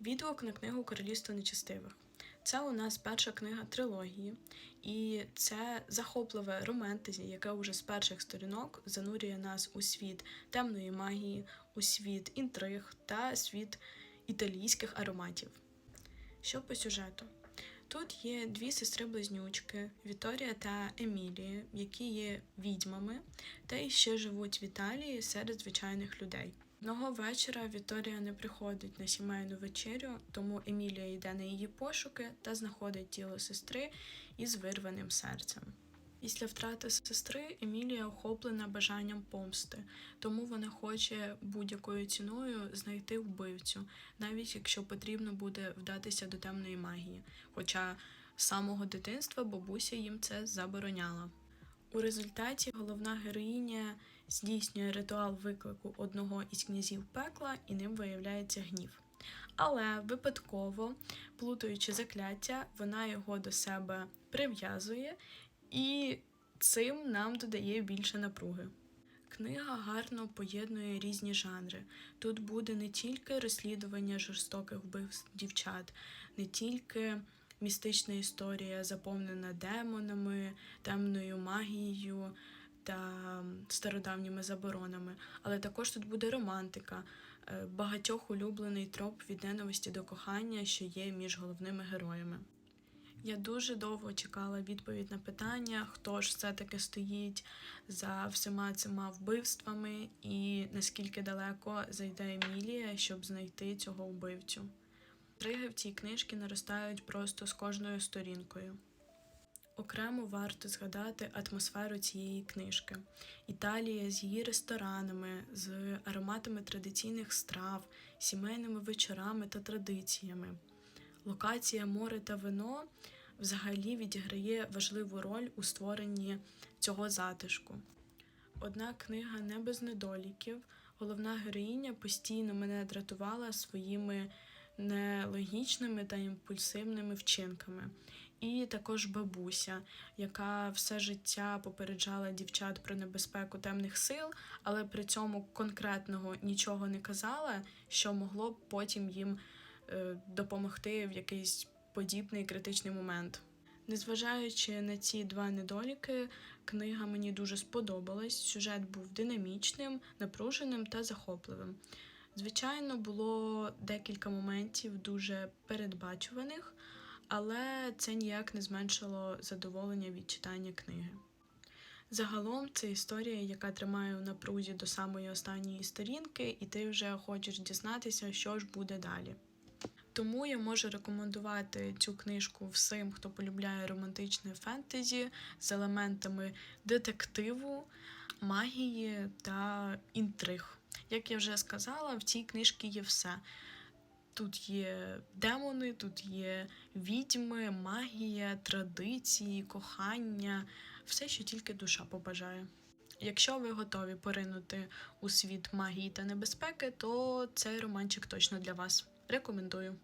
Відгук на книгу Королівство нечестивих. Це у нас перша книга трилогії, і це захопливе романтизі, яке уже з перших сторінок занурює нас у світ темної магії, у світ інтриг та світ італійських ароматів. Що по сюжету? Тут є дві сестри-близнючки Вікторія та Емілія, які є відьмами, та й ще живуть в Італії серед звичайних людей. Одного вечора Вікторія не приходить на сімейну вечерю, тому Емілія йде на її пошуки та знаходить тіло сестри із вирваним серцем. Після втрати сестри Емілія охоплена бажанням помсти, тому вона хоче будь-якою ціною знайти вбивцю, навіть якщо потрібно буде вдатися до темної магії. Хоча з самого дитинства бабуся їм це забороняла. У результаті головна героїня здійснює ритуал виклику одного із князів пекла, і ним виявляється гнів. Але випадково, плутаючи закляття, вона його до себе прив'язує, і цим нам додає більше напруги. Книга гарно поєднує різні жанри. Тут буде не тільки розслідування жорстоких вбивств дівчат, не тільки містична історія, заповнена демонами, темною магією та стародавніми заборонами, але також тут буде романтика, е, багатьох улюблений троп від ненависті до кохання, що є між головними героями. Я дуже довго чекала відповідь на питання, хто ж все-таки стоїть за всіма цими вбивствами, і наскільки далеко зайде Емілія, щоб знайти цього вбивцю. Триги в цій книжці наростають просто з кожною сторінкою. Окремо варто згадати атмосферу цієї книжки. Італія з її ресторанами, з ароматами традиційних страв, сімейними вечорами та традиціями. Локація море та вино взагалі відіграє важливу роль у створенні цього затишку. Однак книга не без недоліків. Головна героїня постійно мене дратувала своїми нелогічними та імпульсивними вчинками. І також бабуся, яка все життя попереджала дівчат про небезпеку темних сил, але при цьому конкретного нічого не казала, що могло б потім їм е, допомогти в якийсь подібний критичний момент. Незважаючи на ці два недоліки, книга мені дуже сподобалась. Сюжет був динамічним, напруженим та захопливим. Звичайно, було декілька моментів дуже передбачуваних, але це ніяк не зменшило задоволення від читання книги. Загалом це історія, яка тримає в напрузі до самої останньої сторінки, і ти вже хочеш дізнатися, що ж буде далі. Тому я можу рекомендувати цю книжку всім, хто полюбляє романтичне фентезі з елементами детективу, магії та інтриг. Як я вже сказала, в цій книжці є все. Тут є демони, тут є відьми, магія, традиції, кохання, все, що тільки душа побажає. Якщо ви готові поринути у світ магії та небезпеки, то цей романчик точно для вас. Рекомендую.